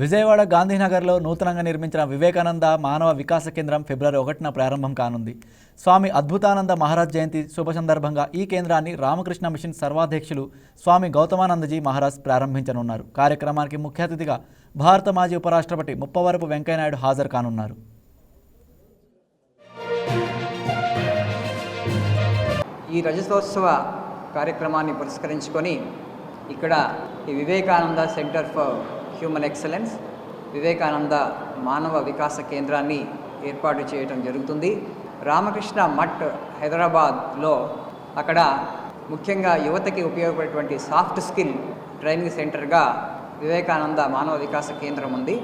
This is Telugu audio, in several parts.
విజయవాడ గాంధీనగర్లో నూతనంగా నిర్మించిన వివేకానంద మానవ వికాస కేంద్రం ఫిబ్రవరి ఒకటిన ప్రారంభం కానుంది. స్వామి అద్భుతానంద మహారాజ్ జయంతి శుభ సందర్భంగా ఈ కేంద్రాన్ని రామకృష్ణ మిషన్ సర్వాధ్యక్షులు స్వామి గౌతమానందజీ మహారాజ్ ప్రారంభించనున్నారు. కార్యక్రమానికి ముఖ్య అతిథిగా భారత మాజీ ఉపరాష్ట్రపతి ముప్పవరపు వెంకయ్యనాయుడు హాజరు కానున్నారు. ఈ రజతోత్సవ కార్యక్రమాన్ని పురస్కరించుకొని ఇక్కడ ఈ Vivekananda centre for human excellence Vivekananda మానవ వికాస కేంద్రాన్ని ఏర్పాటు చేయడం జరుగుతుంది. రామకృష్ణ మఠ్ హైదరాబాద్లో అక్కడ ముఖ్యంగా యువతకి ఉపయోగపడేటువంటి సాఫ్ట్ స్కిల్ ట్రైనింగ్ సెంటర్గా వివేకానంద మానవ వికాస కేంద్రం ఉంది.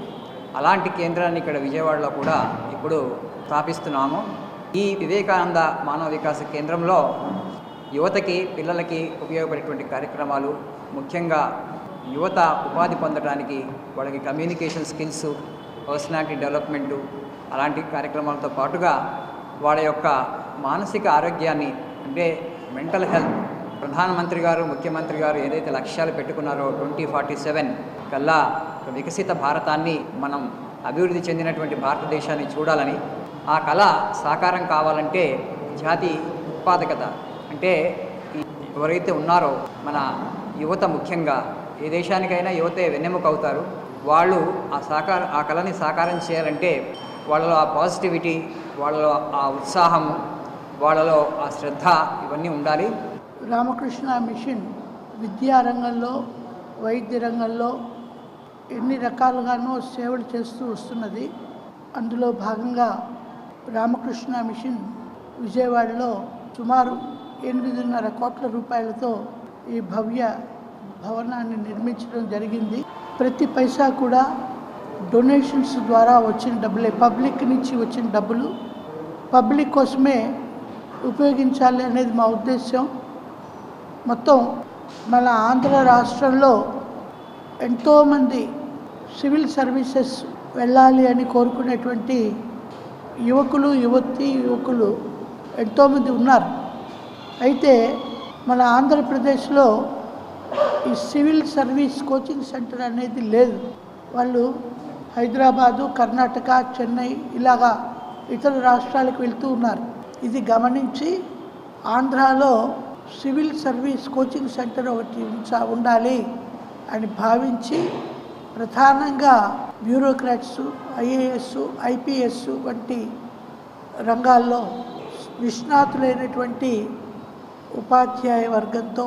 అలాంటి కేంద్రాన్ని ఇక్కడ విజయవాడలో కూడా ఇప్పుడు స్థాపిస్తున్నాము. ఈ వివేకానంద మానవ వికాస కేంద్రంలో యువతకి పిల్లలకి ఉపయోగపడేటువంటి కార్యక్రమాలు ముఖ్యంగా యువత ఉపాధి పొందడానికి వాళ్ళకి కమ్యూనికేషన్ స్కిల్స్ పర్సనాలిటీ డెవలప్మెంటు అలాంటి కార్యక్రమాలతో పాటుగా వాళ్ళ యొక్క మానసిక ఆరోగ్యాన్ని అంటే మెంటల్ హెల్త్ ప్రధానమంత్రి గారు ముఖ్యమంత్రి గారు ఏదైతే లక్ష్యాలు పెట్టుకున్నారో ట్వంటీ ఫార్టీ సెవెన్ కల్లా వికసిత భారతాన్ని మనం అభివృద్ధి చెందినటువంటి భారతదేశాన్ని చూడాలని ఆ కళ సాకారం కావాలంటే జాతి ఉత్పాదకత. అంటే ఎవరైతే ఉన్నారో మన యువత ముఖ్యంగా ఏ దేశానికైనా యువతే వెన్నెముక అవుతారు వాళ్ళు ఆ సాకార ఆ కళని సాకారం చేయాలంటే వాళ్ళలో ఆ పాజిటివిటీ వాళ్ళలో ఆ ఉత్సాహము వాళ్ళలో ఆ శ్రద్ధ ఇవన్నీ ఉండాలి. రామకృష్ణ మిషన్ విద్యా రంగంలో వైద్య రంగంలో ఎన్ని రకాలుగానో సేవలు చేస్తూ వస్తున్నది. అందులో భాగంగా రామకృష్ణ మిషన్ విజయవాడలో సుమారు ఎనిమిదిన్నర కోట్ల రూపాయలతో ఈ భవ్య భవనాన్ని నిర్మించడం జరిగింది. ప్రతి పైసా కూడా డొనేషన్స్ ద్వారా వచ్చిన డబ్బులే. పబ్లిక్ నుంచి వచ్చిన డబ్బులు పబ్లిక్ కోసమే ఉపయోగించాలి అనేది మా ఉద్దేశం మొత్తం మన ఆంధ్ర రాష్ట్రంలో ఎంతోమంది సివిల్ సర్వీసెస్ వెళ్ళాలి అని కోరుకునేటువంటి యువకులు యువతి యువకులు ఎంతోమంది ఉన్నారు. అయితే మన ఆంధ్రప్రదేశ్లో ఈ సివిల్ సర్వీస్ కోచింగ్ సెంటర్ అనేది లేదు. వాళ్ళు హైదరాబాదు కర్ణాటక చెన్నై ఇలాగా ఇతర రాష్ట్రాలకు వెళ్తూ ఉన్నారు. ఇది గమనించి ఆంధ్రాలో సివిల్ సర్వీస్ కోచింగ్ సెంటర్ ఒకటి ఉంచా ఉండాలి అని భావించి ప్రధానంగా బ్యూరోక్రాట్స్ ఐఏఎస్ ఐపీఎస్ వంటి రంగాల్లో నిష్ణాతులైనటువంటి ఉపాధ్యాయ వర్గంతో